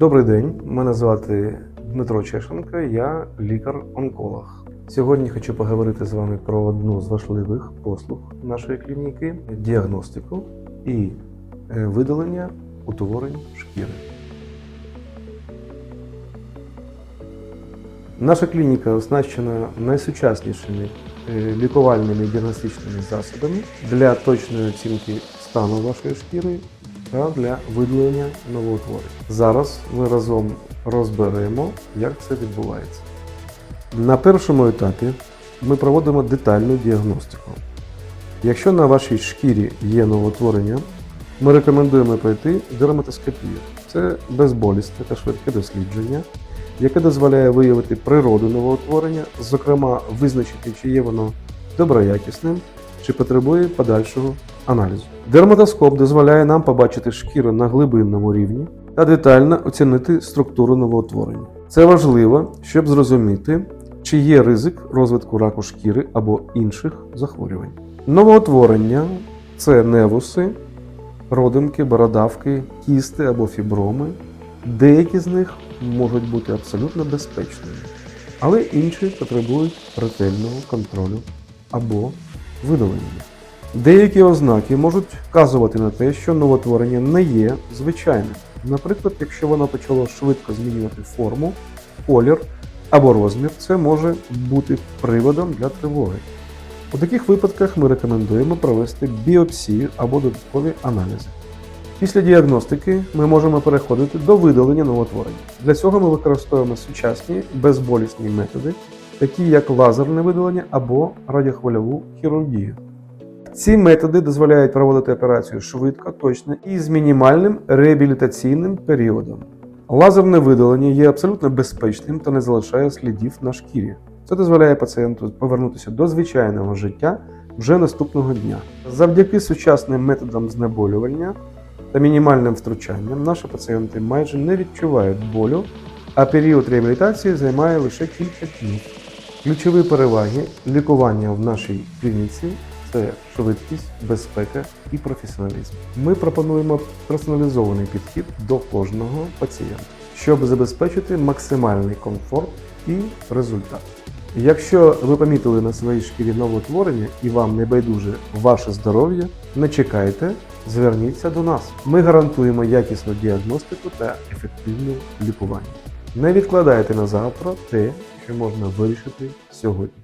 Добрий день, мене звати Дмитро Чешенко, я лікар-онколог. Сьогодні хочу поговорити з вами про одну з важливих послуг нашої клініки діагностику і е, видалення утворень шкіри. Наша клініка оснащена найсучаснішими е, лікувальними діагностичними засобами для точної оцінки стану вашої шкіри та для видалення новоутворень. Зараз ми разом розберемо, як це відбувається. На першому етапі ми проводимо детальну діагностику. Якщо на вашій шкірі є новоутворення, ми рекомендуємо пройти дерматоскопію. Це безболісне та швидке дослідження, яке дозволяє виявити природу новоутворення, зокрема визначити, чи є воно доброякісним, чи потребує подальшого аналізу. Дерматоскоп дозволяє нам побачити шкіру на глибинному рівні та детально оцінити структуру новоутворення. Це важливо, щоб зрозуміти, чи є ризик розвитку раку шкіри або інших захворювань. Новоутворення це невуси, родимки, бородавки, кісти або фіброми. Деякі з них можуть бути абсолютно безпечними, але інші потребують ретельного контролю або видалення. Деякі ознаки можуть вказувати на те, що новотворення не є звичайним. Наприклад, якщо воно почало швидко змінювати форму, колір або розмір, це може бути приводом для тривоги. У таких випадках ми рекомендуємо провести біопсію або додаткові аналізи. Після діагностики ми можемо переходити до видалення новотворення. Для цього ми використовуємо сучасні безболісні методи, такі як лазерне видалення або радіохвильову хірургію. Ці методи дозволяють проводити операцію швидко, точно і з мінімальним реабілітаційним періодом. Лазерне видалення є абсолютно безпечним та не залишає слідів на шкірі. Це дозволяє пацієнту повернутися до звичайного життя вже наступного дня. Завдяки сучасним методам знеболювання та мінімальним втручанням наші пацієнти майже не відчувають болю, а період реабілітації займає лише кілька днів. Ключові переваги лікування в нашій клініці це швидкість, безпека і професіоналізм. Ми пропонуємо персоналізований підхід до кожного пацієнта, щоб забезпечити максимальний комфорт і результат. Якщо ви помітили на своїй шкірі новоутворення і вам не байдуже ваше здоров'я, не чекайте, зверніться до нас. Ми гарантуємо якісну діагностику та ефективне лікування. Не відкладайте на завтра те, що можна вирішити сьогодні.